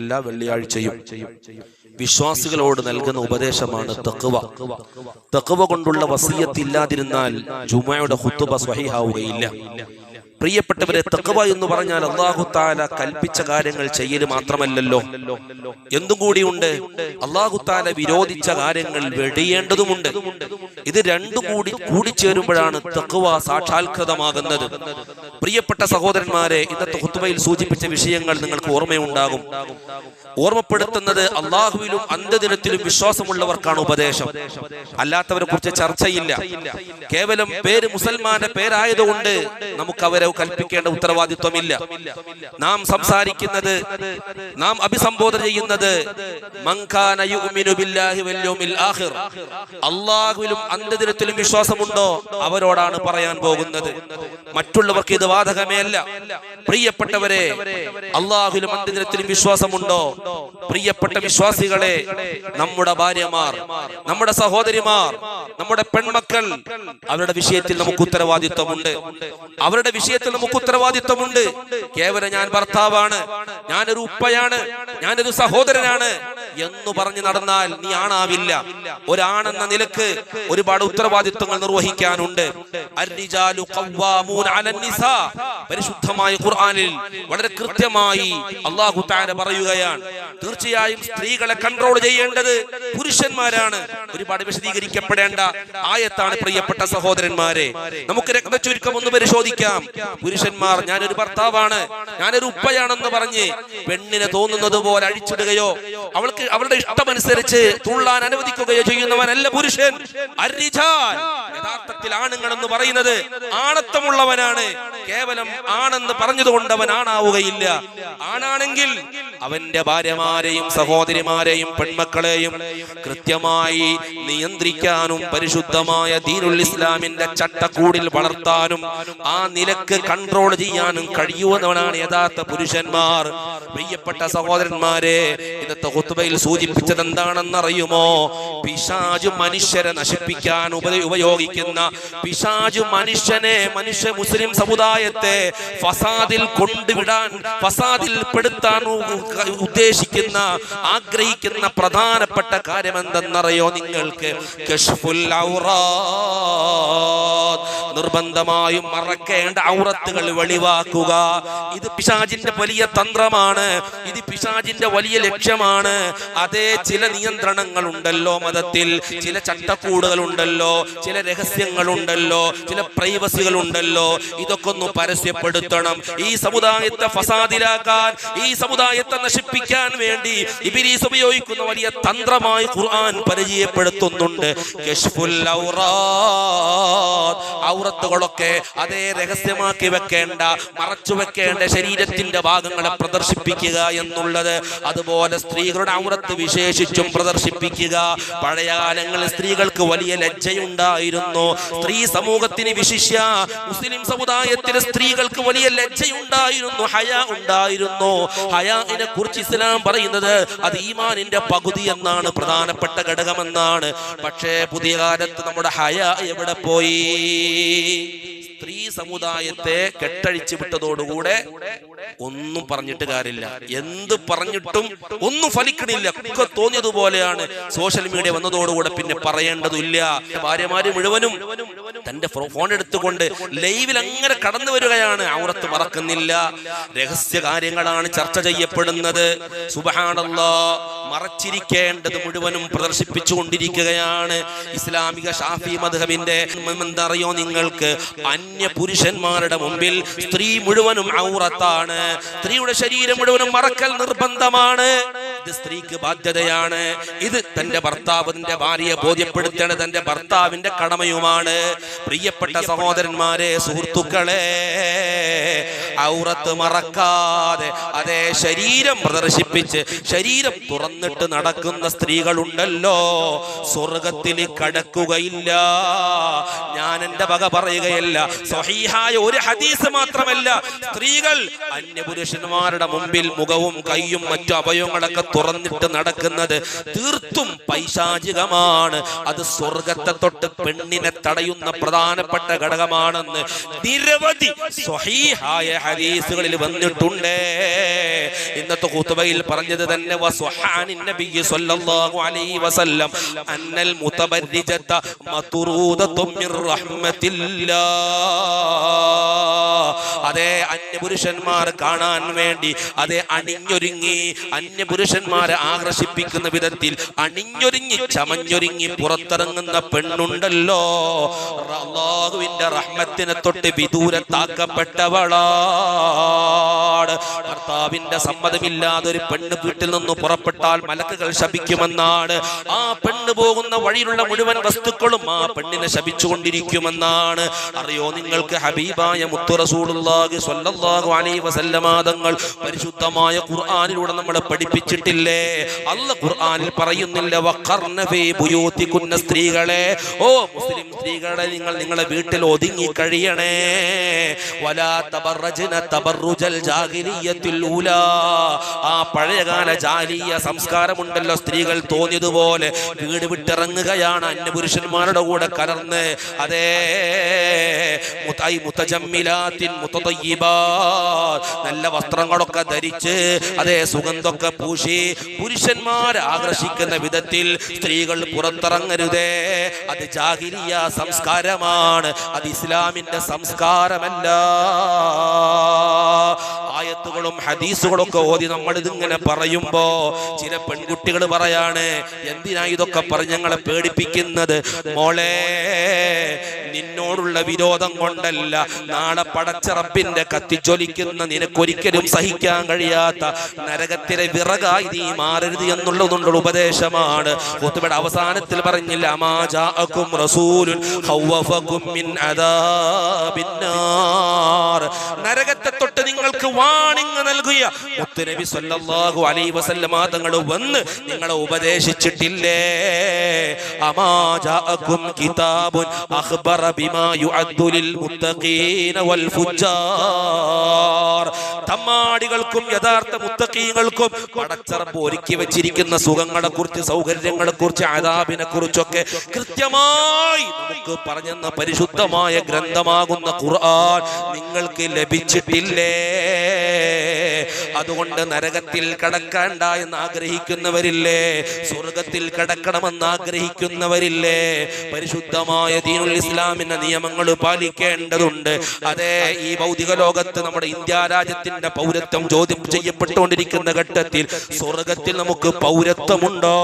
എല്ലാ വെള്ളിയാഴ്ചയും വിശ്വാസികളോട് നൽകുന്ന ഉപദേശമാണ് തക്കുവ തക്കുവ കൊണ്ടുള്ള വസീയത്ത് ഇല്ലാതിരുന്നാൽ ജുമയുടെ ഹുത്തുബ സ്വഹിഹാവുകയില്ല. പ്രിയപ്പെട്ടവരെ തക്കവ എന്ന് പറഞ്ഞാൽ അള്ളാഹു താല കൽപ്പിച്ച കാര്യങ്ങൾ ചെയ്യൽ മാത്രമല്ലല്ലോ. എന്തും കൂടിയുണ്ട് അള്ളാഹു താല വിരോധിച്ച കാര്യങ്ങൾ വെടിയേണ്ടതുമുണ്ട്. ഇത് രണ്ടും കൂടി കൂടിച്ചേരുമ്പോഴാണ് തക്കവ സാക്ഷാത്കൃതമാകുന്നത്. പ്രിയപ്പെട്ട സഹോദരന്മാരെ ഇന്നത്തെ ഹുത്തുബയിൽ സൂചിപ്പിച്ച വിഷയങ്ങൾ നിങ്ങൾക്ക് ഓർമ്മയുണ്ടാകും. ഓർമ്മപ്പെടുത്തുന്നത് അള്ളാഹുവിലും അന്ത്യദിനത്തിലും വിശ്വാസമുള്ളവർക്കാണ് ഉപദേശം. അല്ലാത്തവരെ കുറിച്ച് ചർച്ചയില്ല. കേവലം പേര് മുസൽമാന്റെ പേരായതുകൊണ്ട് നമുക്ക് അവരെ കൽപ്പിക്കേണ്ട ഉത്തരവാദിത്വമില്ല. നാം സംസാരിക്കുന്നത് നാം അഭിസംബോധന ചെയ്യുന്നത് അള്ളാഹുവിലും അന്ത്യദിനത്തിലും വിശ്വാസമുണ്ടോ? അവരോടാണ് പറയാൻ പോകുന്നത്. മറ്റുള്ളവർക്ക് ഇത് ബാധകമേ അല്ല പ്രിയപ്പെട്ടവരെ അള്ളാഹുലും അന്ത്യദിനത്തിലും വിശ്വാസമുണ്ടോ? പ്രിയപ്പെട്ട വിശ്വാസികളെ നമ്മുടെ ഭാര്യമാർ നമ്മുടെ സഹോദരിമാർ നമ്മുടെ പെൺമക്കൾ അവരുടെ വിഷയത്തിൽ നമുക്ക് ഉത്തരവാദിത്വമുണ്ട്. അവരുടെ വിഷയത്തിൽ നമുക്ക് ഉത്തരവാദിത്വമുണ്ട്. കേവലം ഞാൻ ഭർത്താവാണ്. ഞാനൊരു ഉപ്പയാണ്. ഞാനൊരു സഹോദരനാണ്. എന്ന് പറഞ്ഞു നടന്നാൽ നീ ആണാവില്ല. ഒരാണെന്ന നിലയ്ക്ക് ഒരുപാട് ഉത്തരവാദിത്വങ്ങൾ നിർവഹിക്കാനുണ്ട്. പരിശുദ്ധമായ ഖുർആനിൽ വളരെ കൃത്യമായി അള്ളാഹു താര പറയുകയാണ്. തീർച്ചയായും സ്ത്രീകളെ കൺട്രോൾ ചെയ്യേണ്ടത് പുരുഷന്മാരാണ്. ഒരുപാട് വിശദീകരിക്കപ്പെടേണ്ട ആയത്താണ് പ്രിയപ്പെട്ട സഹോദരന്മാരെ. നമുക്ക് രക്തചുരുക്കം ഒന്ന് പരിശോധിക്കാം. പുരുഷന്മാർ ഞാനൊരു ഭർത്താവാണ് ഞാനൊരു ഉപ്പയാണെന്ന് പറഞ്ഞ് പെണ്ണിനെ തോന്നുന്നത് പോലെ അഴിച്ചിടുകയോ അവൾക്ക് അവളുടെ ഇഷ്ടമനുസരിച്ച് തുള്ളാൻ അനുവദിക്കുകയോ ചെയ്യുന്നവനല്ല പുരുഷൻ. യഥാർത്ഥത്തിൽ ആണുങ്ങൾ എന്ന് പറയുന്നത് ആണത്വമുള്ളവനാണ്. കേവലം ആണെന്ന് പറഞ്ഞതുകൊണ്ട് അവൻ ആണാവുകയില്ല. ആണാണെങ്കിൽ അവന്റെ ഭാര്യമാരെയും സഹോദരിമാരെയും പെൺമക്കളെയും കൃത്യമായി നിയന്ത്രിക്കാനും പരിശുദ്ധമായ ദീനുൽ ഇസ്ലാമിന്റെ ചട്ടക്കൂടിൽ വളർത്താനും ആ നിലയ്ക്ക് കൺട്രോൾ ചെയ്യാനും കഴിയുന്നവനാണ് യഥാർത്ഥ പുരുഷന്മാർ. പ്രിയപ്പെട്ട സഹോദരന്മാരെ ഇന്നത്തെ ഹുത്തുബയിൽ സൂചിപ്പിച്ചത് എന്താണെന്നറിയുമോ പിശാജ് മനുഷ്യരെ നശിപ്പിക്കാൻ ഉപരി ഉപയോഗിക്കുന്ന പിശാജ് മനുഷ്യനെ മനുഷ്യ മുസ്ലിം സമുദായത്തെ ഫസാദിൽ കൊണ്ടുവിടാൻ ഫസാദിൽ പെടുത്താൻ ഉദ്ദേശിക്കുന്ന ആഗ്രഹിക്കുന്ന പ്രധാനപ്പെട്ട കാര്യം എന്തെന്നറിയോ നിങ്ങൾക്ക് കഷ്ഫുൽ ഔറാത്ത്. നിർബന്ധമായും മറക്കേണ്ട ഔറത്തുകൾ വെളിവാക്കുക. ഇത് പിശാജിന്റെ വലിയ തന്ത്രമാണ്. ഇത് പിശാജിന്റെ വലിയ ലക്ഷ്യമാണ്. അതേ ചില നിയന്ത്രണങ്ങൾ ഉണ്ടല്ലോ മതത്തിൽ. ചില ചട്ടക്കൂടുകൾ ഉണ്ടല്ലോ ചില രഹസ്യങ്ങൾ ഉണ്ടല്ലോ ചില പ്രൈവസികൾ ഉണ്ടല്ലോ ഇതൊക്കെ ഒന്ന് പരസ്യപ്പെടുത്തണം. ഈ സമുദായത്തെ ഫസാദിലാക്കാൻ ഈ സമുദായത്തെ നശിപ്പിക്കാൻ വേണ്ടി ഇബിലീസ് ഉപയോഗിക്കുന്ന വലിയ തന്ത്രമായി ഖുർആൻ പരിചയപ്പെടുത്തുന്നുണ്ട്. ഔറാത്ത്. ഔറത്തുകളൊക്കെ അതേ രഹസ്യമാക്കി വെക്കേണ്ട മറച്ചു വെക്കേണ്ട ശരീരത്തിന്റെ ഭാഗങ്ങളെ പ്രദർശിപ്പിക്കുക എന്നുള്ളത് അതുപോലെ സ്ത്രീകളുടെ ഔറത്ത് വിശേഷിച്ചും പ്രദർശിപ്പിക്കുക. പഴയ കാലങ്ങളിൽ സ്ത്രീകൾക്ക് വലിയ ലജ്ജയുണ്ടായിരുന്നു. സ്ത്രീ സമൂഹത്തിന് വിശിഷ്യ മുസ്ലിം സമുദായത്തിലെ സ്ത്രീകൾക്ക് വലിയ ലജ്ജയുണ്ടായിരുന്നു. ഹയ ഉണ്ടായിരുന്നു. ഹയാനെ കുറിച്ച് ഇസ്ലാം പറയുന്നത് അത് ഈമാനിന്റെ പകുതി എന്നാണ് പ്രധാനപ്പെട്ട ഘടകമെന്നാണ്. പക്ഷേ പുതിയ കാലത്ത് നമ്മുടെ ഹയ എവിടെ പോയി? സ്ത്രീ സമുദായത്തെ കെട്ടഴിച്ചു വിട്ടതോടുകൂടെ ഒന്നും പറഞ്ഞിട്ട് കാര്യമില്ല. എന്ത് പറഞ്ഞിട്ടും ഒന്നും ഫലിക്കണില്ല. ഒക്കെ തോന്നിയതുപോലെയാണ് സോഷ്യൽ മീഡിയ വന്നതോടുകൂടെ പിന്നെ പറയേണ്ടതില്ല. ഭാര്യമാര് മുഴുവനും തന്റെ ഫോൺ എടുത്തുകൊണ്ട് ലൈവിൽ അങ്ങനെ കടന്നു വരികയാണ്. ഔറത്ത് മറക്കുന്നില്ല. രഹസ്യ കാര്യങ്ങളാണ് ചർച്ച ചെയ്യപ്പെടുന്നത്. സുബഹാണല്ലോ മറച്ചിരിക്കേണ്ടത് മുഴുവനും പ്രദർശിപ്പിച്ചുകൊണ്ടിരിക്കുകയാണ്. ഇസ്ലാമിക ഷാഫി മധുഹബിന്റെ എന്തറിയോ നിങ്ങൾക്ക്? അന്യ പുരുഷന്മാരുടെ മുമ്പിൽ സ്ത്രീ മുഴുവനും ഔറത്താണ്. സ്ത്രീയുടെ ശരീരം മുഴുവനും മറക്കൽ നിർബന്ധമാണ്. ഇത് സ്ത്രീക്ക് ബാധ്യതയാണ്. ഇത് തന്റെ ഭർത്താവിന്റെ ഭാര്യയെ ബോധ്യപ്പെടുത്തേണ്ടത് തന്റെ ഭർത്താവിന്റെ കടമയുമാണ്. പ്രിയപ്പെട്ട സഹോദരന്മാരെ സുഹൃത്തുക്കളെ ഔറത്ത് മറക്കാതെ അതേ ശരീരം പ്രദർശിപ്പിച്ച് ശരീരം തുറന്നിട്ട് നടക്കുന്ന സ്ത്രീകളുണ്ടല്ലോ. സ്വർഗത്തിൽ കടക്കുകയില്ല. ഞാൻ എന്റെ വക പറയുകയല്ല. സ്വഹീഹായ ഒരു ഹദീസ് മാത്രമല്ല. സ്ത്രീകൾ അന്യപുരുഷന്മാരുടെ മുമ്പിൽ മുഖവും കൈയും മറ്റു അവയവങ്ങളൊക്കെ തുറന്നിട്ട് നടക്കുന്നത് തീർത്തും പൈശാചികമാണ്. അത് സ്വർഗത്തെ തൊട്ട് പെണ്ണിനെ തടയുന്ന പ്രധാനപ്പെട്ട ഘടകമാണെന്ന് നിരവധി സ്വഹീഹായ ഹദീസുകളിൽ വന്നിട്ടുണ്ട്. ഇന്നത്തെ ഖുത്ബയിൽ പറഞ്ഞത് തന്നെ അന്നൽ മുതബർരിജത മത്റൂദത്തും മിർ റഹ്മത്തില്ലാ. അതേ അന്യപുരുഷന്മാർ കാണാൻ വേണ്ടി അതേ അണിഞ്ഞൊരുങ്ങി അന്യപുരുഷന്മാരെ ആകർഷിപ്പിക്കുന്ന വിധത്തിൽ അണിഞ്ഞൊരുങ്ങി ചമഞ്ഞൊരുങ്ങി പുറത്തിറങ്ങുന്ന പെണ്ണുണ്ടല്ലോ. അള്ളാഹുവിന്റെ റഹ്മത്തിനെ തൊട്ട് വിദൂരത്താക്കപ്പെട്ടവളാണ് ഭർത്താവിന്റെ സമ്മതമില്ലാതെ ഒരു പെണ്ണ് വീട്ടിൽ നിന്ന് പുറപ്പെട്ടാൽ മലക്കുകൾ ശപിക്കുമെന്നാണ്. ആ പെണ്ണ് പോകുന്ന വഴിയിലുള്ള മുഴുവൻ വസ്തുക്കളും ആ പെണ്ണിനെ ശപിച്ചുകൊണ്ടിരിക്കുമെന്നാണ്. അറിയോ നിങ്ങൾക്ക് ഹബീബായ മുത്തു റസൂലുള്ളാഹി സ്വല്ലല്ലാഹു അലൈഹി വസല്ലമ തങ്ങൾ പരിശുദ്ധമായ ഖുർആനിലൂടെ നമ്മളെ പഠിപ്പിച്ചിട്ടില്ലേ? അല്ല ഖുർആനിൽ പറയുന്നില്ല വഖർന സ്ത്രീകളെ. ഓ മുസ്ലിം സ്ത്രീകളെ നിങ്ങൾ നിങ്ങളെ വീട്ടിൽ ഒതുങ്ങി കഴിയണേ. വലാ തബറജ്ന തബറുജൽ ജാഹിലിയത്തുൽ ഊലാ ആ പഴയകാല ജാലീയ സംസ്കാരമുണ്ടല്ലോ സ്ത്രീകൾ തോന്നിയതുപോലെ വീട് വിട്ടിറങ്ങുകയാണ് അന്യപുരുഷന്മാരുടെ കൂടെ കലർന്ന്. അതേ നല്ല വസ്ത്രങ്ങളൊക്കെ ധരിച്ച് അതേ സുഗന്ധമൊക്കെ പൂശി പുരുഷന്മാരെ ആകർഷിക്കുന്ന വിധത്തിൽ സ്ത്രീകൾ പുറത്തിറങ്ങരുതേ. അത് ജാഹിരിയ സംസ്കാരമാണ്. അത് ഇസ്ലാമിന്റെ സംസ്കാരമല്ല. ആയത്തുകളും ഹദീസുകളും ഒക്കെ ഓതി നമ്മൾ ഇതിങ്ങനെ പറയുമ്പോ ചില പെൺകുട്ടികൾ പറയാണ് എന്തിനാ ഇതൊക്കെ പറഞ്ഞ് ഞങ്ങളെ പേടിപ്പിക്കുന്നത്? മോളെ നിന്നോടുള്ള വിരോധം കൊണ്ടല്ല. നാളെ പടച്ചറപ്പിന്റെ കത്തിച്ചൊലിക്കുന്ന നിനക്കൊരിക്കലും സഹിക്കാൻ കഴിയാത്ത നരകത്തിലെ വിറകായി നീ മാറരുത് എന്നുള്ളതുകൊണ്ടുള്ള ഉപദേശമാണ്. ഖുത്ബയുടെ അവസാനത്തിൽ പറഞ്ഞില്ല അമാജാഅക്കും റസൂലുൻ നരകത്തെ തൊട്ട് നിങ്ങൾക്ക് വാണിങ് നൽകിയ മുത്തുനബി സല്ലല്ലാഹു അലൈഹി വസല്ലമ തങ്ങൾ വന്ന് നിങ്ങളെ ഉപദേശിച്ചിട്ടില്ലേ? അമാജാഅക്കും കിതാബുൻ അഖ്ബറ ബിമാ ലിൽ മുത്തഖീന വൽ ഫുജ്ജാർ തമ്മാടികൾക്കും യഥാർത്ഥ മുത്തഖീങ്ങൾക്കും പടച്ചറപ്പ് ഒരുക്കി വെച്ചിരിക്കുന്ന സുഖങ്ങളെ കുറിച്ച് സൗകര്യങ്ങളെ കുറിച്ച് ആദാബിനെ കുറിച്ചൊക്കെ കൃത്യമായി നമുക്ക് പറഞ്ഞെന്ന പരിശുദ്ധമായ ഗ്രന്ഥമാകുന്ന ഖുർആൻ നിങ്ങൾക്ക് ലഭിച്ചിട്ടില്ലേ? അതുകൊണ്ട് നരകത്തിൽ കടക്കണ്ട എന്ന് ആഗ്രഹിക്കുന്നവരില്ലേ സ്വർഗത്തിൽ കടക്കണമെന്ന് ആഗ്രഹിക്കുന്നവരില്ലേ? പരിശുദ്ധമായ ദീനുൽ ഇസ്ലാമിന്റെ നിയമങ്ങൾ പാലിക്കേണ്ടതുണ്ട്. അതെ ഈ ഭൗതിക ലോകത്ത് നമ്മുടെ ഇന്ത്യ രാജ്യത്തിന്റെ പൗരത്വം ചോദ്യം ചെയ്യപ്പെട്ടുകൊണ്ടിരിക്കുന്ന ഘട്ടത്തിൽ സ്വർഗത്തിൽ നമുക്ക് പൗരത്വമുണ്ടോ?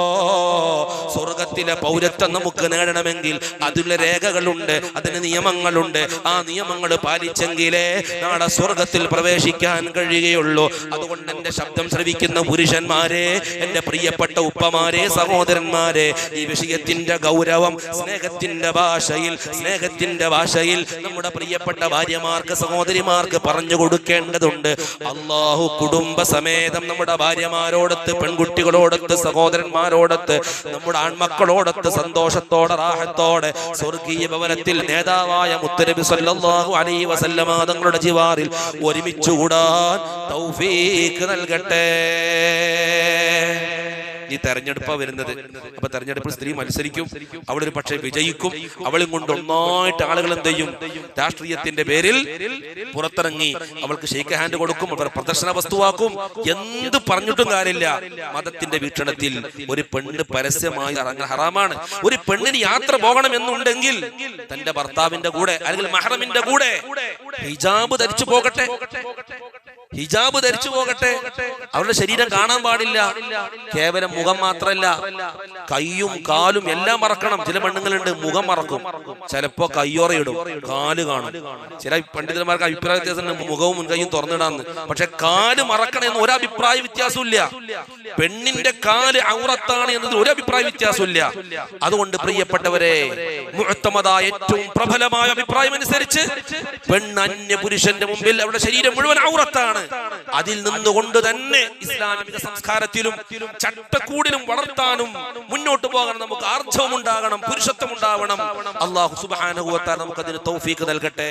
സ്വർഗത്തിലെ പൗരത്വം നമുക്ക് നേടണമെങ്കിൽ അതിലെ രേഖകളുണ്ട് അതിന് നിയമങ്ങളുണ്ട്. ആ നിയമങ്ങൾ പാലിച്ചെങ്കിലേ നാളെ സ്വർഗത്തിൽ പ്രവേശിക്കാൻ കഴിയുകയുള്ളൂ. അതുകൊണ്ട് എന്റെ ശബ്ദം ശ്രവിക്കുന്ന പുരുഷന്മാരെ എന്റെ പ്രിയപ്പെട്ട ഉപ്പമാരെ സഹോദരന്മാരെ ഈ വിഷയത്തിന്റെ ഗൗരവം സ്നേഹത്തിന്റെ ഭാഷയിൽ സ്നേഹത്തിന്റെ ഭാഷയിൽ നമ്മുടെ പ്രിയപ്പെട്ട ഭാര്യമാർക്ക് സഹോദരിമാർക്ക് പറഞ്ഞു കൊടുക്കേണ്ടതുണ്ട്. അള്ളാഹു കുടുംബ സമേതം നമ്മുടെ ഭാര്യമാരോടത്ത് പെൺകുട്ടികളോടത്ത് സഹോദരന്മാരോടത്ത് നമ്മുടെ ആൺമക്കളോടത്ത് സന്തോഷത്തോടെ റാഹത്തോടെ സ്വർഗീയ ഭവനത്തിൽ നേതാവായ മുത്തരബി സല്ലാഹു അലൈഹി വസല്ലമ തങ്ങളുടെ ജിവാറിൽ ഒരുമിച്ച് കൂടാൻ തൗഫീഖ് നൽകട്ടെ. ഈ തെരഞ്ഞെടുപ്പാ വരുന്നത്. അപ്പൊ തെരഞ്ഞെടുപ്പിൽ സ്ത്രീ മത്സരിക്കും. അവൾ ഒരു പക്ഷെ വിജയിക്കും. അവളും കൊണ്ട് ഒന്നായിട്ട് ആളുകൾ എന്ത് ചെയ്യും? രാഷ്ട്രീയത്തിന്റെ പേരിൽ പുറത്തിറങ്ങി അവൾക്ക് ഷെയ്ക്ക് ഹാൻഡ് കൊടുക്കും. അവർ പ്രദർശന വസ്തുവാക്കും. എന്ത് പറഞ്ഞിട്ടും കാര്യമില്ല. മതത്തിന്റെ വീക്ഷണത്തിൽ ഒരു പെണ്ണ് പരസ്യമായി ഇറങ്ങാൻ ഹറാമാണ്. ഒരു പെണ്ണിന് യാത്ര പോകണം എന്നുണ്ടെങ്കിൽ തന്റെ ഭർത്താവിന്റെ കൂടെ അല്ലെങ്കിൽ മഹറമിന്റെ കൂടെ ഹിജാബ് ധരിച്ചു പോകട്ടെ. ഹിജാബ് ധരിച്ചു പോകട്ടെ. അവരുടെ ശരീരം കാണാൻ പാടില്ല. കേവലം മുഖം മാത്രല്ല കൈയും കാലും എല്ലാം മറക്കണം. ചില പെണ്ണുങ്ങളുണ്ട് മുഖം മറക്കും. ചിലപ്പോ കയ്യോറയിടും കാൽ കാണും. ചില പണ്ഡിതന്മാർക്ക് അഭിപ്രായ വ്യത്യാസം മുഖവും മുൻകൈയും തുറന്നിടാന്ന്. പക്ഷെ കാൽ മറക്കണം എന്ന് ഒരു അഭിപ്രായ വ്യത്യാസമില്ല. പെണ്ണിന്റെ കാൽ ഔറത്താണ് എന്നതിൽ ഒരു അഭിപ്രായ വ്യത്യാസമില്ല. അതുകൊണ്ട് പ്രിയപ്പെട്ടവരെ മുഴത്തമതായ ഏറ്റവും പ്രബലമായ അഭിപ്രായം അനുസരിച്ച് പെണ്ണ് അന്യ പുരുഷന്റെ മുമ്പിൽ അവരുടെ ശരീരം മുഴുവൻ ഔറത്താണ്. അതിൽ നിന്നുകൊണ്ട് തന്നെ ഇസ്ലാമിക സംസ്കാരത്തിലും ചട്ടക്കൂടിലും വളർത്താനും മുന്നോട്ട് പോകണം നമുക്ക് ആർജവം ഉണ്ടാകണം പുരുഷത്വം ഉണ്ടാവണം അള്ളാഹു സുബാനുഭവത്താൽ നമുക്ക് അതിന് തൗഫീക്ക് നൽകട്ടെ.